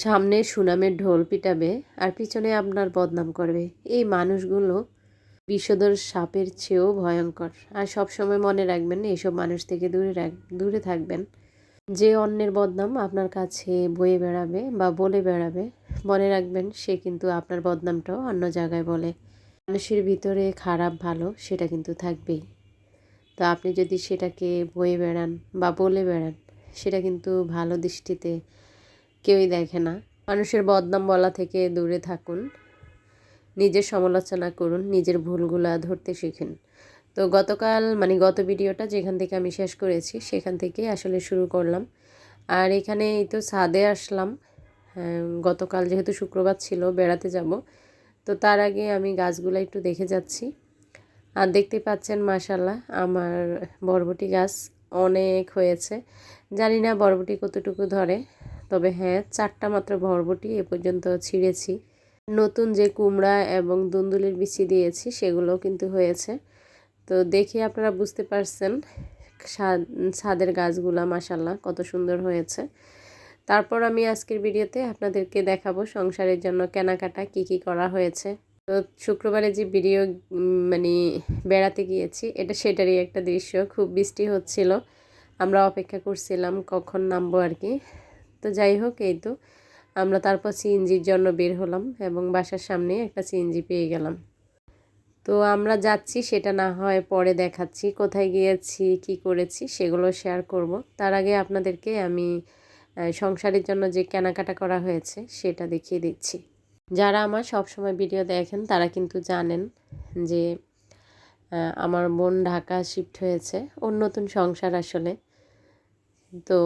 সামনে সুনামের ঢোল পিটাবে আর পিছনে আপনার বদনাম করবে। এই মানুষগুলো বিষধর সাপের চেয়েও ভয়ঙ্কর। আর সব সময় মনে রাখবেন, এইসব মানুষ থেকে দূরে রাখ, দূরে থাকবেন। যে অন্যের বদনাম আপনার কাছে বয়ে বেড়াবে বা বলে বেড়াবে, মনে রাখবেন সে কিন্তু আপনার বদনামটাও অন্য জায়গায় বলে। মানুষের ভিতরে খারাপ ভালো, সেটা কিন্তু থাকবেই। তো আপনি যদি সেটাকে বয়ে বেড়ান বা বলে বেড়ান, সেটা কিন্তু ভালো দৃষ্টিতে কেউই দেখে না। মানুষের বদনাম বলা থেকে দূরে থাকুন। নিজের সমালোচনা করুন নিজের ভুলগুলা ধরতে শিখুন। তো গতকাল মানে গত ভিডিওটা যেখান থেকে আমি শেষ করেছি সেখান থেকে আসলে শুরু করলাম। আর এখানে এই তো ছাদে আসলাম। হ্যাঁ, গতকাল যেহেতু শুক্রবার ছিল বেড়াতে যাব। তো তার আগে আমি গাছগুলো একটু দেখে যাচ্ছি। আর দেখতে পাচ্ছেন মাশাল্লাহ আমার বরবটি গাছ অনেক হয়েছে। জানি না বরবটি কতটুকু ধরে। তবে হ্যাঁ চারটা মাত্র বরবটি এ পর্যন্ত ছিঁড়েছি। নতুন যে কুমড়া এবং দুন্দুলির বিচি দিয়েছি, সেগুলোও কিন্তু হয়েছে। তো দেখে আপনারা বুঝতে পারছেন ছাদের গাছগুলা মাসাল্লাহ কত সুন্দর হয়েছে। তারপর আমি আজকের ভিডিওতে আপনাদেরকে দেখাবো সংসারের জন্য কেনাকাটা কি কি করা হয়েছে। তো শুক্রবারে যে ভিডিও মানে বেড়াতে গিয়েছি, এটা সেটারই একটা দৃশ্য। খুব বৃষ্টি হচ্ছিল, আমরা অপেক্ষা করছিলাম কখন নামবো আর কি। তো যাই হোক, এই তো। আমরা তারপর সিএনজির জন্য বের হলাম এবং বাসার সামনে একটা সিএনজি পেয়ে গেলাম। তো আমরা যাচ্ছি, সেটা না হয় পরে দেখাচ্ছি, কোথায় গিয়েছি, কি করেছি, সেগুলো শেয়ার করব। তার আগে আপনাদেরকে আমি সংসারের জন্য যে কেনাকাটা করা হয়েছে, সেটা দেখিয়ে দিচ্ছি। যারা আমার সব সময় ভিডিও দেখেন, তারা কিন্তু জানেন যে আমার বোন ঢাকা শিফট হয়েছে। ওর নতুন সংসার আসলে। তো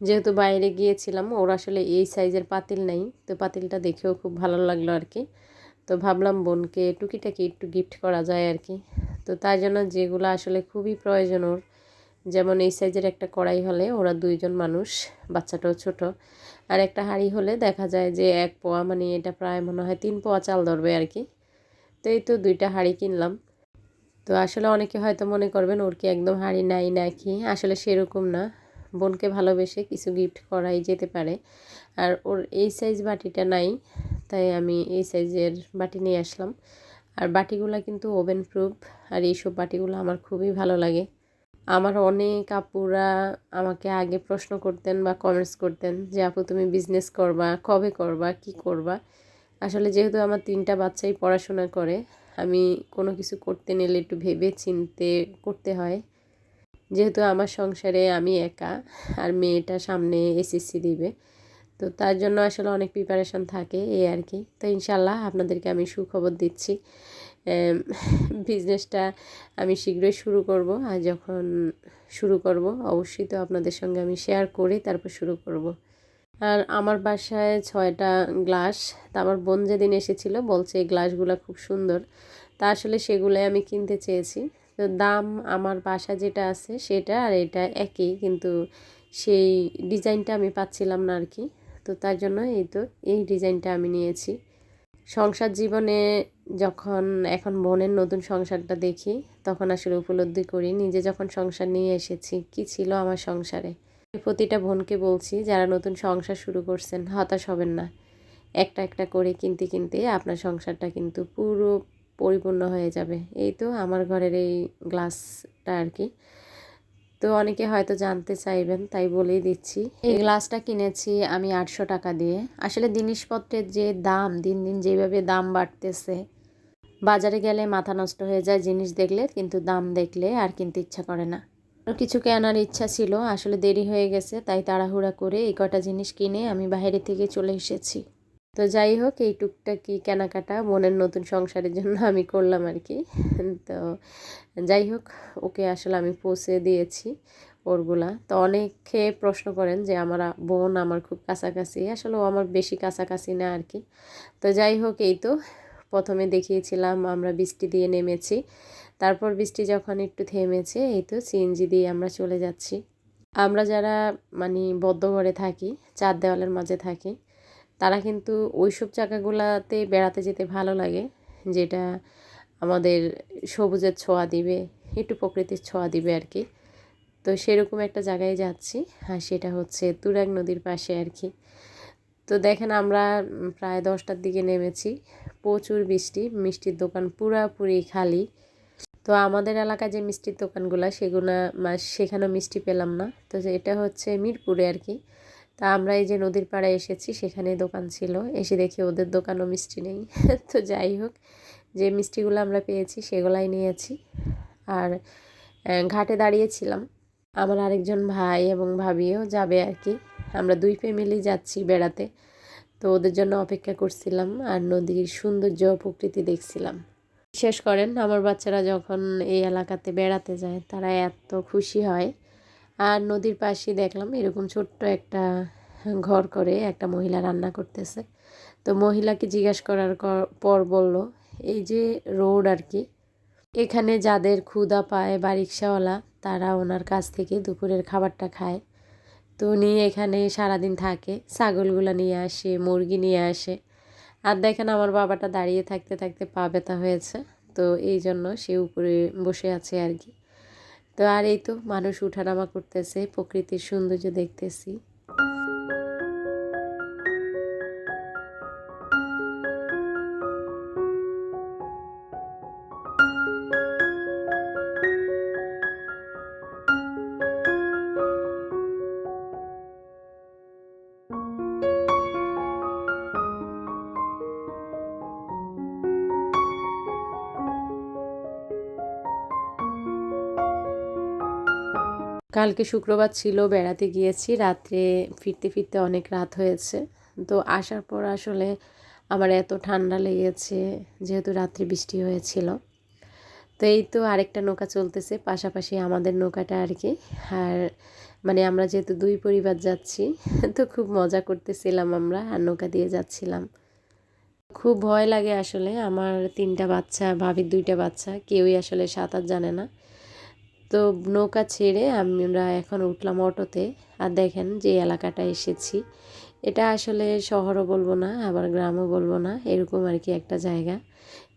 যেহেতু বাইরে গিয়েছিলাম, ওর আসলে এই সাইজের পাতিল নাই, তো পাতিলটা দেখেও খুব ভালো লাগল আর কি। তো ভাবলাম বোনকে টুকিটাকি একটু গিফট করা যায় আর কি। তো তাই জন্য যেগুলো আসলে খুবই প্রয়োজন ওর, যেমন এই সাইজের একটা কড়াই হলে ওরা দুইজন মানুষ, বাচ্চাটাও ছোট। আর একটা হাঁড়ি হলে দেখা যায় যে এক পোয়া মানে এটা প্রায় মনে হয় তিন পোয়া চাল ধরবে আর কি। তো এই তো দুইটা হাঁড়ি কিনলাম। তো আসলে অনেকে হয়তো মনে করবেন, ওর কি একদম হাঁড়ি নাই নাকি? আসলে সেরকম না। বোনকে ভালোবেসে কিছু গিফট করাই যেতে পারে। আর ওর এই সাইজ বাটিটা নাই, তাই আমি এই সাইজের বাটি নিয়ে আসলাম। আর বাটিগুলো কিন্তু ওভেন প্রুফ আর এইসব বাটিগুলো আমার খুবই ভালো লাগে। আমার অনেক আপুরা আমাকে আগে প্রশ্ন করতেন বা কমেন্টস করতেন যে, আপু, তুমি বিজনেস করবা? কবে করবা? কি করবা? আসলে যেহেতু আমার তিনটা বাচ্চাই পড়াশোনা করে, আমি কোনো কিছু করতে নিলে একটু ভেবে চিনতে করতে হয়। যেহেতু আমার সংসারে আমি একা আর মেয়েটা সামনে এসএসসি দিবে, তো তার জন্য আসলে অনেক প্রিপারেশান থাকে এই আর কি। তো ইনশাল্লাহ আপনাদেরকে আমি সুখবর দিচ্ছি। বিজনেসটা আমি শীঘ্রই শুরু করব আর যখন শুরু করব, অবশ্যই তো আপনাদের সঙ্গে আমি শেয়ার করে তারপর শুরু করব। আর আমার বাসায় ছয়টা গ্লাস তা আমার বোন যেদিন এসেছিল বলছে এই গ্লাসগুলো খুব সুন্দর, তা আসলে সেগুলোই আমি কিনতে চেয়েছি। তো দাম আমার বাসা যেটা আছে সেটা আর এটা একই, কিন্তু সেই ডিজাইনটা আমি পাচ্ছিলাম না আর কি তো তার জন্য এই তো, এই ডিজাইনটা আমি নিয়েছি। সংসার জীবনে যখন, এখন বোনের নতুন সংসারটা দেখি, তখন আসলে উপলব্ধি করি, নিজে যখন সংসার নিয়ে এসেছি, কি ছিল আমার সংসারে? প্রতিটা বোনকে বলছি, যারা নতুন সংসার শুরু করছেন, হতাশ হবেন না। একটা একটা করে কিনতে কিনতে আপনার সংসারটা কিন্তু পুরো পরিপূর্ণ হয়ে যাবে। এই তো আমার ঘরের এই গ্লাসটা আর কি। তো অনেকে হয়তো জানতে চাইবেন, তাই বলেই দিচ্ছি। এই গ্লাসটা কিনেছি আমি আটশো টাকা দিয়ে। আসলে জিনিসপত্রের যে দাম, দিন দিন যেভাবে দাম বাড়তেছে, বাজারে গেলে মাথা নষ্ট হয়ে যায় জিনিস দেখলে, কিন্তু দাম দেখলে আর কিনতে ইচ্ছা করে না। কিছু কেনার ইচ্ছা ছিল, আসলে দেরি হয়ে গেছে, তাই তাড়াহুড়া করে এই কটা জিনিস কিনে আমি বাইরে থেকে চলে এসেছি। তো যাই হোক, এই টুকটাকি কেনাকাটা বোনের নতুন সংসারের জন্য আমি করলাম আর কি। তো যাই হোক, ওকে আসলে আমি পৌঁছে দিয়েছি ওরগুলা। তো অনেকে প্রশ্ন করেন যে, আমার বোন আমার খুব কাছাকাছি। আসলে ও আমার বেশি কাছাকাছি না আর কি। তো যাই হোক, এই তো প্রথমে দেখিয়েছিলাম, আমরা বৃষ্টি দিয়ে নেমেছি। তারপর বৃষ্টি যখন একটু থেমেছে, এই তো সিএনজি দিয়ে আমরা চলে যাচ্ছি। আমরা যারা মানে বদ্ধ ঘরে থাকি, চার দেওয়ালের মাঝে থাকি তারা কিন্তু ওই সব জায়গাগুলোতে বেড়াতে যেতে ভালো লাগে, যেটা আমাদের সবুজের ছোঁয়া দিবে, একটু প্রকৃতির ছোঁয়া দিবে আর কি। তো সেরকম একটা জায়গায় যাচ্ছি, আর সেটা হচ্ছে তুরাগ নদীর পাশে আর কি। তো দেখেন আমরা প্রায় দশটার দিকে নেমেছি, প্রচুর বৃষ্টি, মিষ্টির দোকান পুরাপুরি খালি। তো আমাদের এলাকায় যে মিষ্টির দোকানগুলো, সেগুলো সেখানেও মিষ্টি পেলাম না। তো এটা হচ্ছে মিরপুরে আর কি। তা আমরা এই যে নদীর পাড়ায় এসেছি সেখানে দোকান ছিল। এসে দেখি ওদের দোকানও মিষ্টি নেই। তো যাই হোক, যে মিষ্টিগুলো আমরা পেয়েছি সেগুলাই নিয়েছি। আর ঘাটে দাঁড়িয়েছিলাম। আমার আরেকজন ভাই এবং ভাবিও যাবে আর কি। আমরা দুই ফ্যামিলি যাচ্ছি বেড়াতে। তো ওদের জন্য অপেক্ষা করছিলাম আর নদীর সৌন্দর্য প্রকৃতি দেখছিলাম। বিশেষ করেন, আমার বাচ্চারা যখন এই এলাকাতে বেড়াতে যায়, তারা এত খুশি হয়। আর নদীর পাশে দেখলাম এরকম ছোট্ট একটা ঘর করে একটা মহিলা রান্না করতেছে। তো মহিলাকে জিজ্ঞাসা করার পর বলল, এই যে রোড আর কি, এখানে যাদের ক্ষুধা পায় বা রিক্সাওয়ালা তারা ওনার কাছ থেকে দুপুরের খাবারটা খায়। তো উনি এখানে সারাদিন থাকে, ছাগলগুলো নিয়ে আসে, মুরগি নিয়ে আসে। আর দেখেন আমার বাবাটা দাঁড়িয়ে থাকতে থাকতে পা ব্যথা হয়েছে। তো এই জন্য সে উপরে বসে আছে আর কি। তো আর এই তো মানুষ উঠানামা করতেছে প্রকৃতির সৌন্দর্য দেখতেছি। কালকে শুক্রবার ছিল, বেড়াতে গিয়েছি। রাত্রে ফিরতে ফিরতে অনেক রাত হয়েছে। তো আসার পর আসলে আমার এত ঠান্ডা লেগেছে, যেহেতু রাত্রে বৃষ্টি হয়েছিল। তো এই তো আরেকটা নৌকা চলতেছে, পাশাপাশি আমাদের নৌকাটা আর কি। আর মানে আমরা যেহেতু দুই পরিবার যাচ্ছি, তো খুব মজা করতেছিলাম আমরা আর নৌকা দিয়ে যাচ্ছিলাম। খুব ভয় লাগে আসলে, আমার তিনটা বাচ্চা, ভাবির দুইটা বাচ্চা, কেউই আসলে সাঁতার জানে না। তো নৌকা ছেড়ে আমরা এখন উঠলাম অটোতে। আর দেখেন যে এলাকাটা এসেছি। এটা আসলে শহরও বলব না, আবার গ্রামও বলব না, এরকম আর কি একটা জায়গা।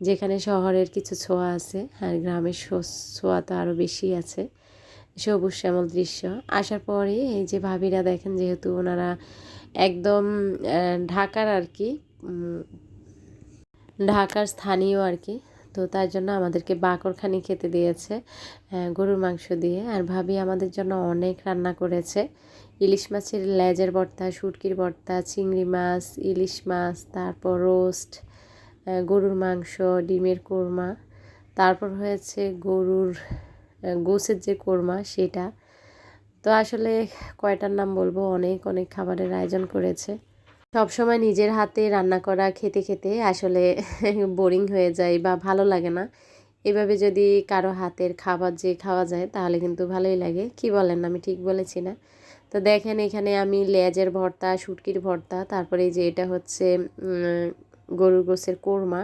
যেখানে শহরের কিছু ছোঁয়া আছে, আর গ্রামের ছোঁয়া তো আরও বেশি আছে। সবুজ শ্যামল দৃশ্য। আসার পরে এই যে ভাবিরা দেখেন, যেহেতু ওনারা একদম ঢাকার আর কি ঢাকার স্থানীয় আর কি তো তার জন্য আমাদেরকে বাকরখানি খেতে দিয়েছে গরুর মাংস দিয়ে। আর ভাবি আমাদের জন্য অনেক রান্না করেছে। ইলিশ মাছের লেজের ভর্তা, শুটকির ভর্তা, চিংড়ি মাছ, ইলিশ মাছ, তারপর রোস্ট গরুর মাংস, ডিমের কোরমা। তারপর হয়েছে গরুর গোছের যে কোরমা, সেটা। তো আসলে কয়টার নাম বলব? অনেক অনেক খাবারের আয়োজন করেছে। সবসময় নিজের হাতে রান্না করা খেতে খেতে আসলে বোরিং হয়ে যায় বা ভালো লাগে না। এভাবে যদি কারও হাতের খাবার যে খাওয়া যায় তাহলে কিন্তু ভালোই লাগে। কি বলেন? আমি ঠিক বলেছি না? তো দেখেন এখানে আমি লেজের ভর্তা, শুটকির ভর্তা, তারপরে যে এটা হচ্ছে গরুর গোছের কোরমা,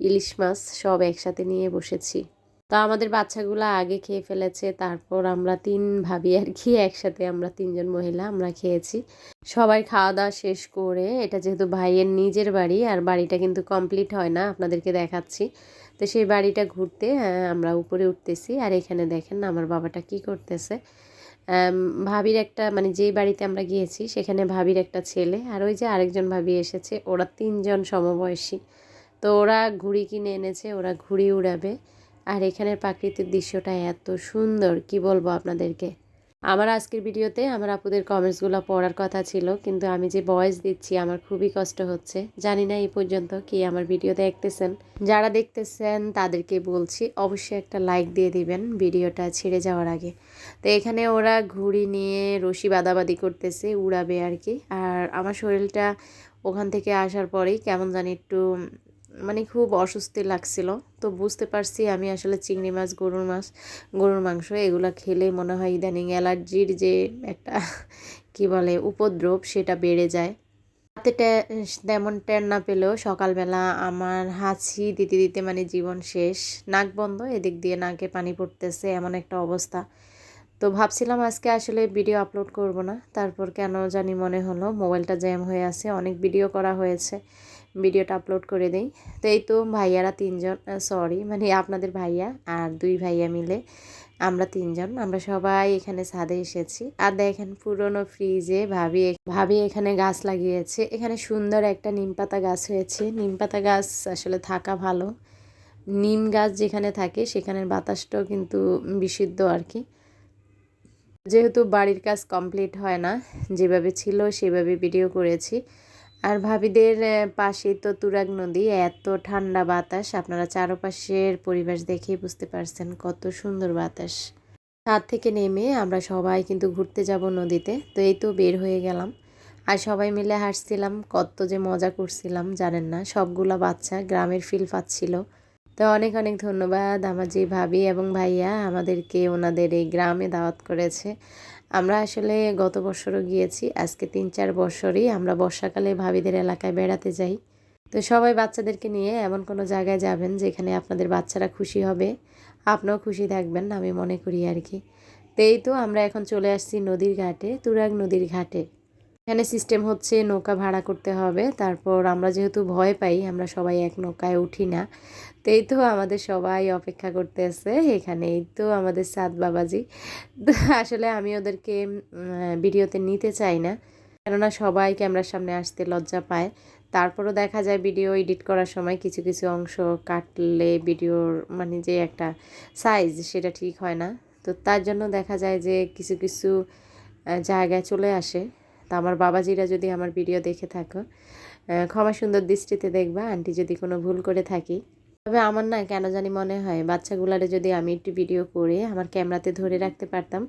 ইলিশ মাছ সব একসাথে নিয়ে বসেছি। তো আমাদের বাচ্চাগুলো আগে খেয়ে ফেলেছে, তারপর আমরা তিন ভাবি আর কি, একসাথে আমরা তিনজন মহিলা আমরা খেয়েছি। সবাই খাওয়া দাওয়া শেষ করে, এটা যেহেতু ভাইয়ের নিজের বাড়ি আর বাড়িটা কিন্তু কমপ্লিট হয় না, আপনাদেরকে দেখাচ্ছি। তো সেই বাড়িটা ঘুরতে আমরা উপরে উঠতেছি আর এখানে দেখেন আমার বাবাটা কি করতেছে। ভাবির একটা মানে যেই বাড়িতে আমরা গিয়েছি সেখানে ভাবির একটা ছেলে আর ওই যে আরেকজন ভাবি এসেছে, ওরা তিনজন সমবয়সী। তো ওরা ঘুড়ি কিনে এনেছে, ওরা ঘুড়ি উড়াবে। আর এখানের প্রাকৃতিক দৃশ্যটা এত সুন্দর, কি বলব আপনাদেরকে? আমার আজকের ভিডিওতে আমার আপুদের কমেন্টসগুলো পড়ার কথা ছিল, কিন্তু আমি যে ভয়েস দিচ্ছি আমার খুবই কষ্ট হচ্ছে। জানি না এই পর্যন্ত কি আমার ভিডিও দেখতেছেন। যারা দেখতেছেন তাদেরকে বলছি, অবশ্যই একটা লাইক দিয়ে দিবেন ভিডিওটা ছেড়ে যাওয়ার আগে। তো এখানে ওরা ঘুড়ি নিয়ে রশি বাদাবাদি করতেছে, উড়াবে আর কি। আর আমার শরীরটা ওখান থেকে আসার পরেই কেমন জানি একটু মানে খুব অস্বস্তি লাগছিল। তো বুঝতে পারছি আমি আসলে চিংড়ি মাছ, গরুর মাছ, গরুর মাংস এগুলো খেলে মনে হয় ইদানিং অ্যালার্জির যে একটা, কি বলে, উপদ্রব সেটা বেড়ে যায়। হাতে তেমন টের না পেলেও সকালবেলা আমার হাঁচি দিতে দিতে মানে জীবন শেষ। নাক বন্ধ, এদিক দিয়ে নাকে পানি পড়তেছে, এমন একটা অবস্থা। তো ভাবছিলাম আজকে আসলে ভিডিও আপলোড করব না, তারপর কেন জানি মনে হলো মোবাইলটা জ্যাম হয়ে আছে, অনেক ভিডিও করা হয়েছে। ভিডিওটা আপলোড করে দেই। তো এই তো ভাইয়ারা তিনজন সরি মানে আপনাদের ভাইয়া আর দুই ভাইয়া মিলে আমরা তিনজন, আমরা সবাই এখানে ছাদে এসেছি। আর দেখেন পুরনো ফ্রিজে ভাবি ভাবি এখানে গাছ লাগিয়েছে। এখানে সুন্দর একটা নিম পাতা গাছ হয়েছে। নিম পাতা গাছ আসলে থাকা ভালো। নিম গাছ যেখানে থাকে সেখানের বাতাসটাও কিন্তু বিশুদ্ধ আর কি। যেহেতু বাড়ির কাজ কমপ্লিট হয় না, যেভাবে ছিল সেভাবে ভিডিও করেছি। আর ভাবিদের পাশে তো তুরাগ নদী, এত ঠান্ডা বাতাস, আপনারা চারপাশের পরিবেশ দেখেই বুঝতে পারছেন কত সুন্দর বাতাস। ছাদ থেকে নেমে আমরা সবাই কিন্তু ঘুরতে যাব নদীতে, তো এই তো বের হয়ে গেলাম। আর সবাই মিলে হাসছিলাম কত যে মজা করছিলাম, জানেন না, সবগুলা বাচ্চা গ্রামের ফিল পাচ্ছিল। তো অনেক অনেক ধন্যবাদ আমার যে ভাবি এবং ভাইয়া আমাদেরকে ওনাদের এই গ্রামে দাওয়াত করেছে। আমরা আসলে গত বছরও গিয়েছি, আজকে তিন চার বছরই আমরা বর্ষাকালে ভাবিদের এলাকায় বেড়াতে যাই। তো সবাই বাচ্চাদেরকে নিয়ে এমন কোনো জায়গায় যাবেন যেখানে আপনাদের বাচ্চারা খুশি হবে? আপনিও খুশি থাকবেন, আমি মনে করি আর কি। তো এই তো আমরা এখন চলে আসছি নদীর ঘাটে, তুরাগ নদীর ঘাটে। এখানে সিস্টেম হচ্ছে নৌকা ভাড়া করতে হবে, তারপর আমরা যেহেতু ভয় পাই, আমরা সবাই এক নৌকায় উঠি না। তো এই তো আমাদের সবাই অপেক্ষা করতে করতেছে এখানে এই তো আমাদের সাদ বাবাজি আসলে আমি ওদেরকে ভিডিওতে নিতে চাই না। কেননা সবাই ক্যামেরার সামনে আসতে লজ্জা পায়। তারপরও দেখা যায় ভিডিও এডিট করার সময় কিছু কিছু অংশ কাটলে ভিডিওর মানে যে একটা সাইজ সেটা ঠিক হয় না। তো তার জন্য দেখা যায় যে কিছু কিছু জায়গায় চলে আসে। তা আমার বাবাজিরা যদি আমার ভিডিও দেখে থাকো ক্ষমা সুন্দর দৃষ্টিতে দেখবা। আন্টি যদি কোনো ভুল করে থাকি তবে আমার না কেন জানি মনে হয় বাচ্চাগুলারে যদি আমি একটু ভিডিও করে আমার ক্যামেরাতে ধরে রাখতে পারতাম,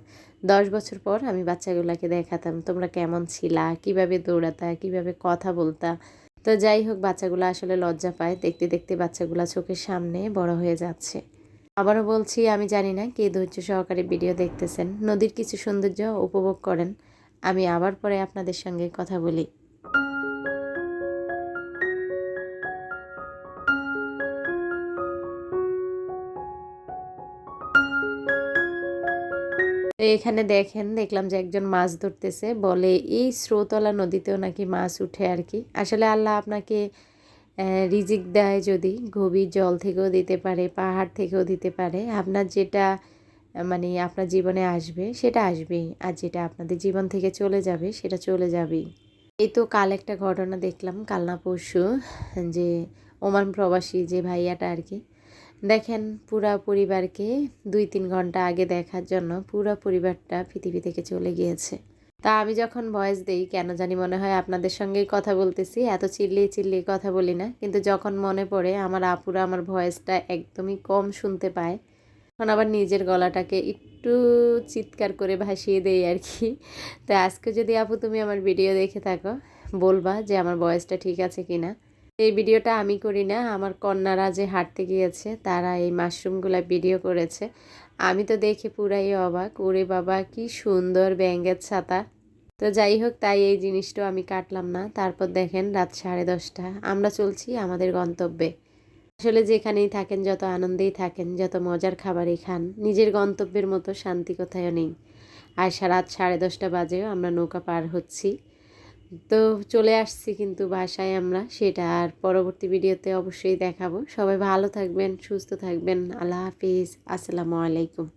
দশ বছর পর আমি বাচ্চাগুলাকে দেখাতাম। তোমরা কেমন ছিলা? কীভাবে দৌড়াতা? কীভাবে কথা বলতা? তো যাই হোক, বাচ্চাগুলো আসলে লজ্জা পায়। দেখতে দেখতে বাচ্চাগুলো চোখের সামনে বড় হয়ে যাচ্ছে। আবারও বলছি, আমি জানি না কে ধৈর্য সহকারে ভিডিও দেখতেছেন। নদীর কিছু সৌন্দর্য উপভোগ করেন। আমি আবার পরে আপনাদের সঙ্গে কথা বলি। এখানে দেখেন, দেখলাম যে একজন মাছ ধরতেছে, বলে, এই স্রোতলা নদীতেও নাকি মাছ উঠে আর কি? আসলে আল্লাহ আপনাকে রিজিক দেয় যদি গভীর জল থেকেও দিতে পারে, পাহাড় থেকেও দিতে পারে। আপনার যেটা মানে আপনার জীবনে আসবে, সেটা আসবেই। আর যেটা আপনাদের জীবন থেকে চলে যাবে, সেটা চলে যাবেই। এই তো কাল একটা ঘটনা দেখলাম, কাল না পরশু, যে ওমান প্রবাসী যে ভাইয়াটা আর কি দেখেন পুরা পরিবারকে দুই তিন ঘণ্টা আগে দেখার জন্য পুরা পরিবারটা পৃথিবী থেকে চলে গিয়েছে। তা আমি যখন ভয়েস দিই, কেন জানি মনে হয় আপনাদের সঙ্গেই কথা বলতেছি, এত চিল্লিয়ে চিল্লিয়ে কথা বলি না। কিন্তু যখন মনে পড়ে, আমার আপুরা আমার ভয়েসটা একদমই কম শুনতে পায়। তখন আবার নিজের গলাটাকে একটু চিৎকার করে ভাসিয়ে দেই আর কি। তো আজকে যদি আপু তুমি আমার ভিডিও দেখে থাকো, বলবা যে আমার বয়সটা ঠিক আছে কি না এই ভিডিওটা আমি করি না। আমার কন্যারা যে হাঁটতে গিয়েছে, তারা এই মাশরুমগুলা ভিডিও করেছে। আমি তো দেখে পুরাই অবাক। ওরে বাবা, কি সুন্দর ব্যাঙ্গের ছাতা। তো যাই হোক, তাই এই জিনিসটাও আমি কাটলাম না। তারপর দেখেন রাত সাড়ে দশটা। আমরা চলছি আমাদের গন্তব্যে। আসলে যেখানেই থাকেন, যত আনন্দেই থাকেন, যত মজার খাবারই খান, নিজের গন্তব্যের মতো শান্তি কোথাও নেই। আর রাত সাড়ে দশটা বাজেও আমরা নৌকা পার হচ্ছি। তো চলে আসছি কিন্তু বাসায় আমরা, সেটা আর পরবর্তী ভিডিওতে অবশ্যই দেখাবো। সবাই ভালো থাকবেন, সুস্থ থাকবেন। আল্লাহ হাফিজ। আসসালামু আলাইকুম।